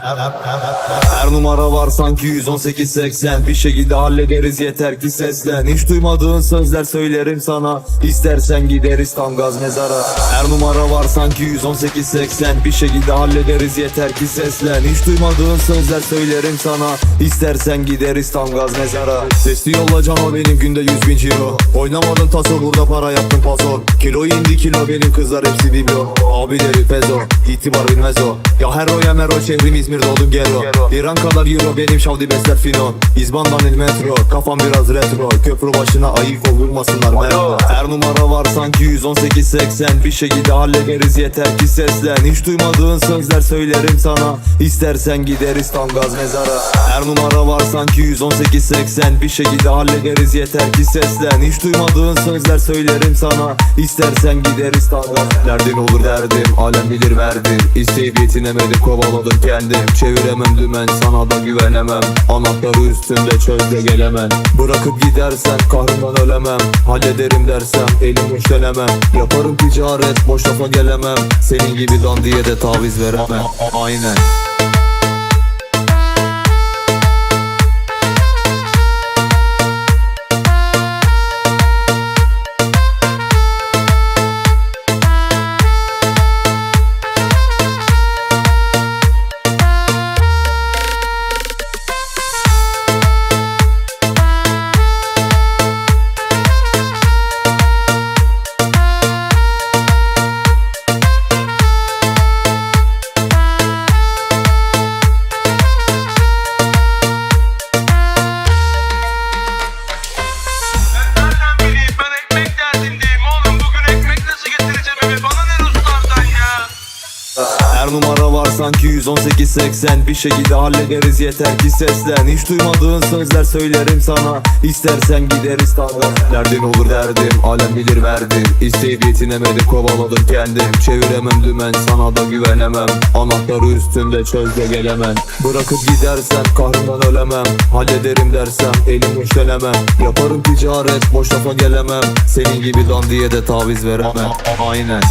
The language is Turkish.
Her numara var sanki 118-80 Bir şekilde hallederiz yeter ki seslen. Hiç duymadığın sözler söylerim sana. İstersen gideriz tam gaz mezara. Her numara var sanki 118-80 Bir şekilde hallederiz yeter ki seslen. Hiç duymadığın sözler söylerim sana. İstersen gideriz tam gaz mezara. Sesli yolla cama benim günde 100 bin ciro Oynamadın taso burada para yaptım paso. Kilo indi kilo benim kızlar hepsi biblo. Abileri pezo itibar bilmez o. Ya her o ya mero şehrim İzmir dolu gero İran kadar euro benim şavdi besler finon İzbandan il metro kafam biraz retro. Köprü başına ayık ol vurmasınlar merhaba. Her numara var sanki 118-80 Bir şekilde hallederiz yeter ki seslen. Hiç duymadığın sözler söylerim sana. İstersen gideriz tam gaz mezara. Her numara var sanki 118-80 Bir şekilde hallederiz yeter ki seslen. Hiç duymadığın sözler söylerim sana. İstersen gideriz tam gaz. Derdin olur derdim alem bilir verdim. İsteyip yetinemedim kovaladım kendim Çeviremem dümen sana da güvenemem. Anahtarı üstünde çölde gelemem. Bırakıp gidersen kahrımdan ölemem. Hallederim dersem elim güçlenemem. Yaparım ticaret boş lafa gelemem. Senin gibi dandiye de taviz veremem. Aynen Her numara var sanki 118-80 Bir şekilde hallederiz yeter ki seslen. Hiç duymadığın sözler söylerim sana. İstersen gideriz tanga Derdin olur derdim alem bilir verdim. İsteyip yetinemedim kovaladım kendim. Çeviremem dümen sana da güvenemem. Anahtarı üstünde çölde gelemem. Bırakıp gidersen kahrımdan ölemem. Hallederim dersem elim güçlenemem Yaparım ticaret boş lafa gelemem. Senin gibi dandiye de taviz veremem. Aynen